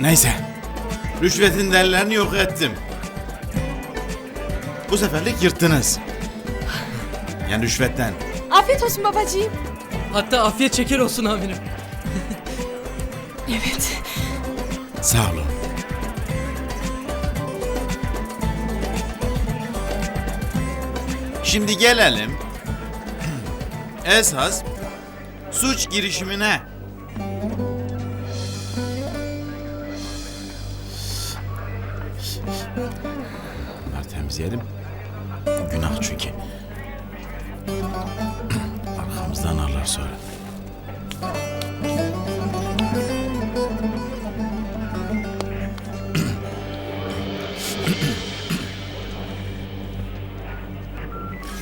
Neyse. Rüşvetin delillerini yok ettim. Bu seferlik yırttınız. Yani rüşvetten. Afiyet olsun babacığım. Hatta afiyet şeker olsun amirim. Evet. Sağ olun. Şimdi gelelim esas suç girişimine. Bunları temizleyelim. Günah çünkü. Arkamızdan arlar sonra.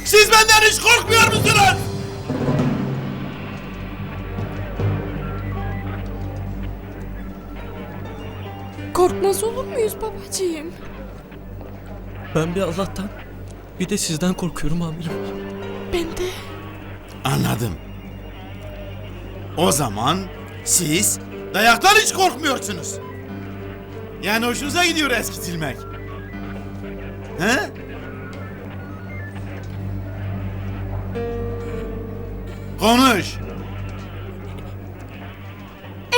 Siz benden hiç korkmuyor musunuz? Korkmaz olur muyuz babacığım? Ben bir Allah'tan bir de sizden korkuyorum amirim. Ben de. Anladım. O zaman siz dayaktan hiç korkmuyorsunuz. Yani hoşunuza gidiyor eskitilmek. He? Konuş.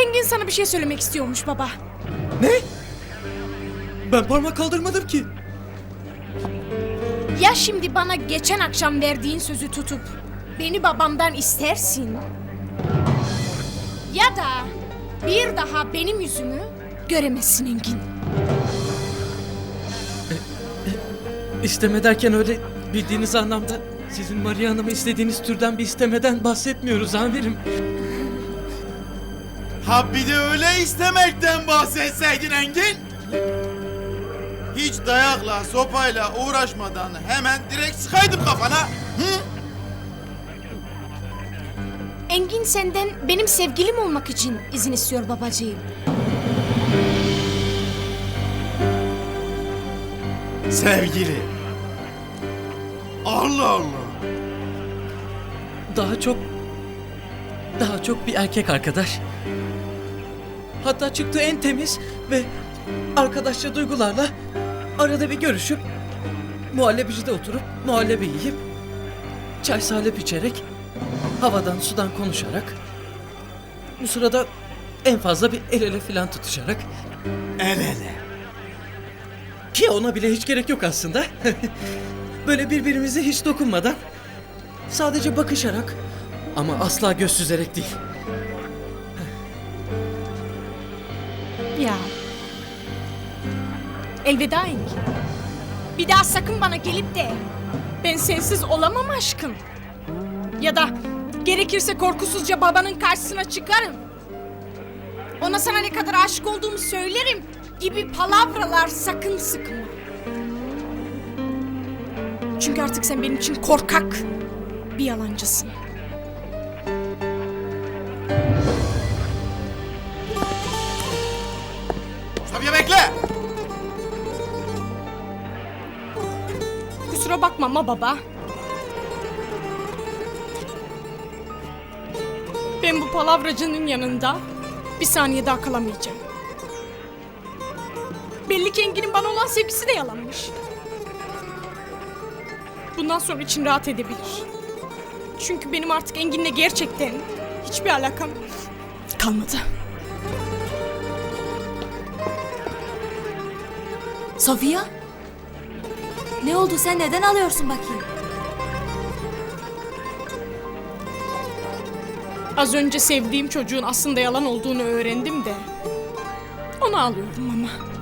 Engin sana bir şey söylemek istiyormuş baba. Ne? Ben parmak kaldırmadım ki. Ya şimdi bana geçen akşam verdiğin sözü tutup beni babamdan istersin ya da bir daha benim yüzümü göremezsin Engin. İsteme derken öyle bildiğiniz anlamda sizin Maria Hanım'ı istediğiniz türden bir istemeden bahsetmiyoruz amirim. Ha bir de öyle istemekten bahsetseydin Engin. Hiç dayakla, sopayla uğraşmadan hemen direkt sıkaydım kafana. Hı? Engin senden benim sevgilim olmak için izin istiyor babacığım. Sevgili. Allah Allah. Daha çok daha çok bir erkek arkadaş. Hatta çıktığı en temiz ve arkadaşça duygularla arada bir görüşüp muhallebicide oturup muhallebi yiyip çay salep içerek havadan sudan konuşarak bu sırada en fazla bir el ele filan tutuşarak El ele. ki ona bile hiç gerek yok aslında. Böyle birbirimize hiç dokunmadan sadece bakışarak ama asla göz süzerek değil. Ya. Elveda Engin. Bir daha sakın bana gelip de ben sensiz olamam aşkım. Ya da gerekirse korkusuzca babanın karşısına çıkarım. Ona sana ne kadar aşık olduğumu söylerim gibi palavralar sakın sıkma. Çünkü artık sen benim için korkak bir yalancısın. Sabiha bekle. Kusura bakma ama baba. Ben bu palavracının yanında bir saniye daha kalamayacağım. Belli ki Engin'in bana olan sevgisi de yalanmış. Bundan sonra için rahat edebilir. Çünkü benim artık Engin'le gerçekten hiçbir alakam kalmadı. Sofia? Ne oldu sen neden alıyorsun bakayım? Az önce sevdiğim çocuğun aslında yalan olduğunu öğrendim de onu alıyorum ama.